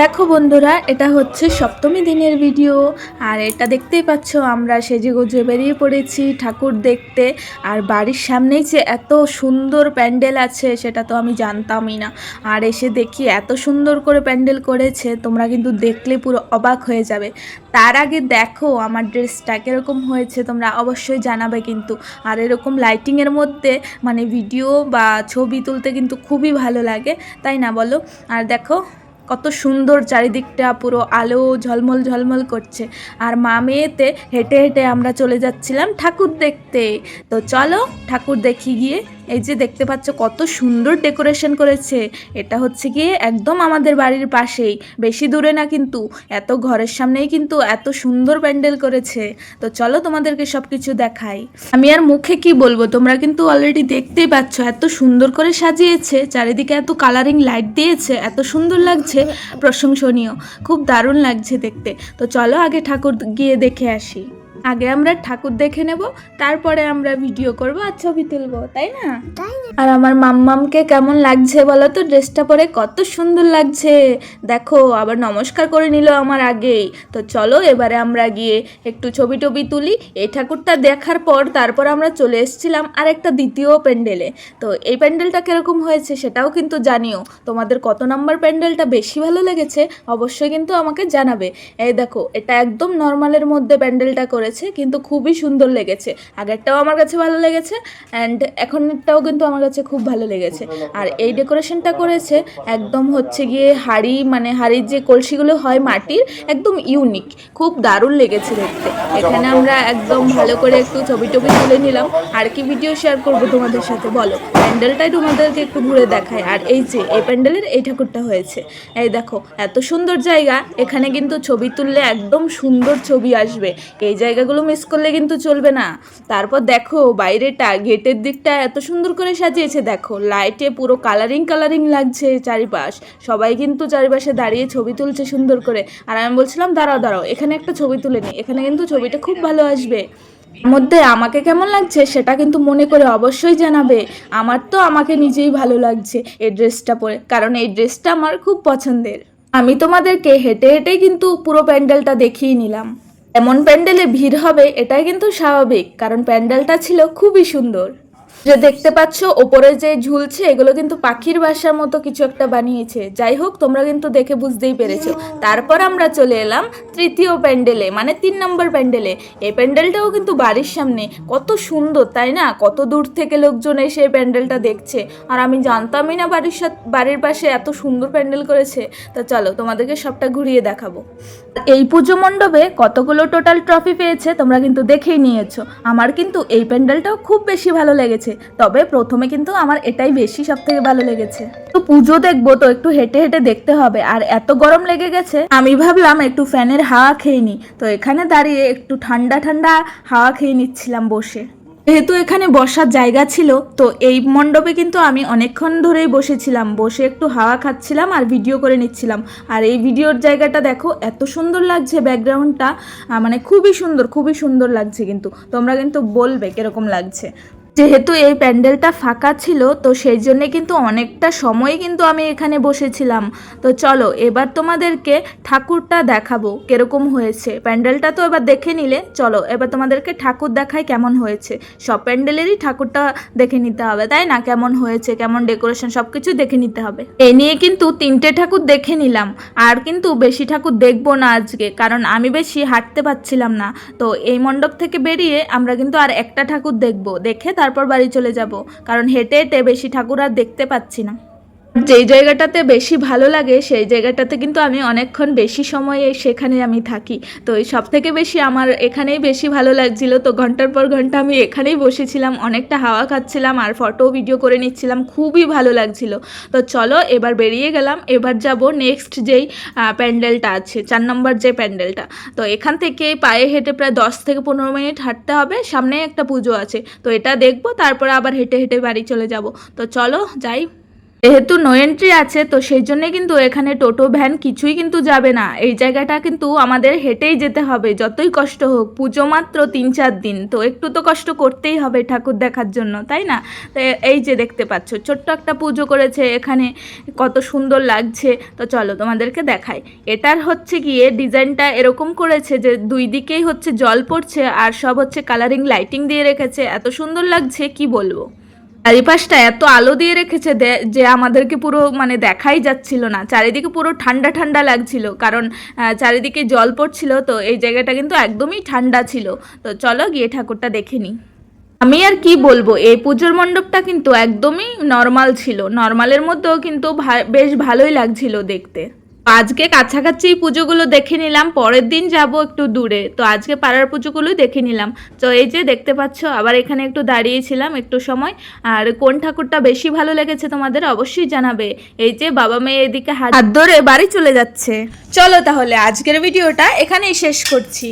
দেখো বন্ধুরা, এটা হচ্ছে সপ্তমী দিনের ভিডিও আর এটা দেখতেই পাচ্ছ, আমরা সেজে গুজে বেরিয়ে পড়েছি ঠাকুর দেখতে। আর বাড়ির সামনেই যে এত সুন্দর প্যান্ডেল আছে, সেটা তো আমি জানতামই না। আর এসে দেখি এত সুন্দর করে প্যান্ডেল করেছে, তোমরা কিন্তু দেখলে পুরো অবাক হয়ে যাবে। তার আগে দেখো আমার ড্রেসটা কীরকম হয়েছে, তোমরা অবশ্যই জানাবে কিন্তু। আর এরকম লাইটিংয়ের মধ্যে মানে ভিডিও বা ছবি তুলতে কিন্তু খুবই ভালো লাগে, তাই না বলো? আর দেখো কত সুন্দর চারিদিকটা পুরো আলো ঝলমল ঝলমল করছে। আর মা মেয়েতে হেঁটে হেঁটে আমরা চলে যাচ্ছিলাম ঠাকুর দেখতে। তো চলো ঠাকুর দেখি গিয়ে। এই যে দেখতে পাচ্ছ কত সুন্দর ডেকোরেশন করেছে। এটা হচ্ছে গিয়ে একদম আমাদের বাড়ির পাশেই। বেশি দূরে না কিন্তু, এত ঘরের সামনেই কিন্তু এত সুন্দর প্যান্ডেল করেছে। তো চলো তোমাদেরকে সব কিছু দেখাই। আমি আর মুখে কি বলব, তোমরা কিন্তু অলরেডি দেখতেই পাচ্ছ এত সুন্দর করে সাজিয়েছে, চারিদিকে এত কালারিং লাইট দিয়েছে, এত সুন্দর লাগছে, প্রশংসনীয়। খুব দারুণ লাগছে দেখতে। তো চলো আগে ঠাকুর গিয়ে দেখে আসি। আগে আমরা ঠাকুর দেখে নেব তারপরে আমরা ভিডিও করব আর ছবি তুলবো তাই না? আর আমার মাম্মামকে কেমন লাগছে বলো তো? ড্রেসটা পরে কত সুন্দর লাগছে। দেখো আবার নমস্কার করে নিল আমার আগেই। তো চলো এবারে আমরা গিয়ে একটু ছবি টবি তুলি। এই ঠাকুরটা দেখার পর তারপর আমরা চলে এসেছিলাম আর একটা দ্বিতীয় প্যান্ডেলে। তো এই প্যান্ডেলটা কীরকম হয়েছে সেটাও কিন্তু জানিও। তোমাদের কত নাম্বার প্যান্ডেলটা বেশি ভালো লেগেছে অবশ্যই কিন্তু আমাকে জানাবে। এই দেখো এটা একদম নর্মালের মধ্যে প্যান্ডেলটা করেছে। কিন্তু খুবই সুন্দর লেগেছে। আগেরটাও আমার কাছে ভালো লেগেছে অ্যান্ড এখনটাও কিন্তু আমার কাছে খুব ভালো লেগেছে। আর এই ডেকোরেশনটা করেছে একদম হচ্ছে গিয়ে হাড়ি মানে হাড়ির যে কলসিগুলো হয় মাটির, একদম ইউনিক। খুব দারুণ লেগেছে দেখতে। এখানে আমরা একদম ভালো করে একটু ছবি টবি তুলে নিলাম। আর কি ভিডিও শেয়ার করব তোমাদের সাথে, বলো? প্যান্ডেলটাই তোমাদেরকে একটু ঘুরে দেখায়। আর এই যে, এই প্যান্ডেলের এই ঠাকুরটা হয়েছে। এই দেখো, এত সুন্দর জায়গা। এখানে কিন্তু ছবি তুললে একদম সুন্দর ছবি আসবে। এই জায়গাগুলো মিস করলে কিন্তু চলবে না। তারপর দেখো, বাইরেটা, গেটের দিকটা এত সুন্দর করে সাজিয়েছে, দেখো। লাইটে পুরো কালারিং কালারিং লাগছে চারিপাশ। সবাই কিন্তু চারিপাশে দাঁড়িয়ে ছবি তুলছে সুন্দর করে। আর আমি বলছিলাম, দাঁড়াও দাঁড়াও, এখানে একটা ছবি তুলে নি। এখানে কিন্তু ছবিটা খুব ভালো আসবে। মধ্যে আমাকে কেমন লাগছে সেটা কিন্তু মনে করে অবশ্যই জানাবে। আমার তো আমাকে নিজেই ভালো লাগছে এই ড্রেসটা পরে। কারণ এই ড্রেসটা আমার খুব পছন্দের। আমি তোমাদেরকে হেঁটে হেঁটেই কিন্তু পুরো প্যান্ডেলটা দেখিয়ে নিলাম। এমন প্যান্ডেলে ভিড় হবে এটাই কিন্তু স্বাভাবিক কারণ প্যান্ডেলটা ছিল খুবই সুন্দর। যে দেখতে পাচ্ছ, ওপরে যে ঝুলছে, এগুলো কিন্তু পাখির বাসার মতো কিছু একটা বানিয়েছে। যাই হোক, তোমরা কিন্তু দেখে বুঝতেই পেরেছ। তারপর আমরা চলে এলাম তৃতীয় প্যান্ডেলে মানে তিন নম্বর প্যান্ডেলে। এই প্যান্ডেলটাও কিন্তু বাড়ির সামনে। কত সুন্দর, তাই না? কত দূর থেকে লোকজন এসে প্যান্ডেলটা দেখছে। আর আমি জানতামই না বাড়ির সাথে, বাড়ির পাশে এত সুন্দর প্যান্ডেল করেছে। তা চলো, তোমাদেরকে সবটা ঘুরিয়ে দেখাবো। এই পুজো মণ্ডপে কতগুলো টোটাল ট্রফি পেয়েছে, তোমরা কিন্তু দেখেই নিয়েছো। আমার কিন্তু এই প্যান্ডেলটাও খুব বেশি ভালো লেগেছে। তবে প্রথমে কিন্তু আমার এটাই বেশি সব থেকে ভালো লেগেছে। তো পুজো দেখব তো, একটু হেঁটে হেঁটে দেখতে হবে। আর এত গরম লেগে গেছে, আমি ভাবলাম একটু ফ্যানের হাওয়া খেয়ে নিই তো এখানে দাঁড়িয়ে একটু ঠান্ডা ঠান্ডা হাওয়া খেয়ে নিচ্ছিলাম বসে। যেহেতু এখানে বসার জায়গা ছিল, তো এই মণ্ডপে কিন্তু আমি অনেকক্ষণ ধরেই বসেছিলাম। বসে একটু হাওয়া খাচ্ছিলাম আর ভিডিও করে নিচ্ছিলাম। আর এই ভিডিওর জায়গাটা দেখো, এত সুন্দর লাগছে ব্যাকগ্রাউন্ডটা। মানে খুবই সুন্দর খুবই সুন্দর লাগছে কিন্তু। তোমরা কিন্তু বলবে কীরকম লাগছে। যেহেতু এই প্যান্ডেলটা ফাঁকা ছিল, তো সেই জন্যে কিন্তু অনেকটা সময় কিন্তু আমি এখানে বসেছিলাম। তো চলো, এবার তোমাদেরকে ঠাকুরটা দেখাবো কীরকম হয়েছে। প্যান্ডেলটা তো এবার দেখে নিলে, চলো, এবার তোমাদেরকে ঠাকুর দেখাই কেমন হয়েছে। সব প্যান্ডেলেরই ঠাকুরটা দেখে নিতে হবে, তাই না? কেমন হয়েছে, কেমন ডেকোরেশন সব কিছু দেখে নিতে হবে। এ নিয়ে কিন্তু তিনটে ঠাকুর দেখে নিলাম, আর কিন্তু বেশি ঠাকুর দেখব না আজকে, কারণ আমি বেশি হাঁটতে পারছিলাম না। তো এই মণ্ডপ থেকে বেরিয়ে আমরা কিন্তু আর একটা ঠাকুর দেখব, দেখে তারপর বাড়ি চলে যাব। কারণ হেঁটে হেঁটে বেশি ঠাকুর আর দেখতে পাচ্ছি না। যেই জায়গাটাতে বেশি ভালো লাগে, সেই জায়গাটাতে কিন্তু আমি অনেকক্ষণ বেশি সময় সেখানে আমি থাকি। তো এই সব থেকে বেশি আমার এখানেই বেশি ভালো লাগছিল। তো ঘণ্টার পর ঘণ্টা আমি এখানেই বসেছিলাম, অনেকটা হাওয়া খাচ্ছিলাম আর ফটো ভিডিও করে নিচ্ছিলাম, খুবই ভালো লাগছিল। তো চলো এবার বেরিয়ে গেলাম, এবার যাব নেক্সট যেই প্যান্ডেলটা আছে, চার নম্বর যে প্যান্ডেলটা। তো এখান থেকে পায়ে হেঁটে প্রায় দশ থেকে পনেরো মিনিট হাঁটতে হবে সামনে একটা পুজো আছে। তো এটা দেখব, তারপরে আবার হেঁটে হেঁটে বাড়ি চলে যাব। তো চলো যাই। যেহেতু নো এন্ট্রি আছে, তো সেই জন্যে কিন্তু এখানে টোটো, ভ্যান কিছুই কিন্তু যাবে না। এই জায়গাটা কিন্তু আমাদের হেঁটেই যেতে হবে, যতই কষ্ট হোক। পুজো মাত্র তিন চার দিন, তো একটু তো কষ্ট করতেই হবে ঠাকুর দেখার জন্য, তাই না? তো এই যে দেখতে পাচ্ছ, ছোট্ট একটা পুজো করেছে এখানে, কত সুন্দর লাগছে। তো চলো তোমাদেরকে দেখাই। এটার হচ্ছে গিয়ে ডিজাইনটা এরকম করেছে যে দুই দিকেই হচ্ছে জল পড়ছে আর সব হচ্ছে কালারিং লাইটিং দিয়ে রেখেছে। এত সুন্দর লাগছে, কি বলব? চারিপাশটা এত আলো দিয়ে রেখেছে যে আমাদেরকে পুরো মানে দেখাই যাচ্ছিল না। চারিদিকে পুরো ঠান্ডা ঠান্ডা লাগছিল, কারণ চারিদিকে জল পড়ছিল, তো এই জায়গাটা কিন্তু একদমই ঠান্ডা ছিল। তো চলো গিয়ে ঠাকুরটা দেখে নিই। আমি আর কি বলব, এই পুজোর মণ্ডপটা কিন্তু একদমই নর্মাল ছিল। নর্মালের মধ্যেও কিন্তু বেশ ভালোই লাগছিল দেখতে। আজকে কাছাকাছি পুজোগুলো দেখে নিলাম, পরের দিন যাব একটু দূরে। তো আজকে পাড়ার পুজোগুলো দেখে নিলাম। তো এই যে দেখতে পাচ্ছ, আবার এখানে একটু দাঁড়িয়েছিলাম একটু সময়। আর কোন ঠাকুরটা বেশি ভালো লেগেছে তোমাদের অবশ্যই জানাবে। এই যে বাবা মেয়ে এদিকে হাত ধরে বাড়ি চলে যাচ্ছে। চলো তাহলে আজকের ভিডিওটা এখানেই শেষ করছি।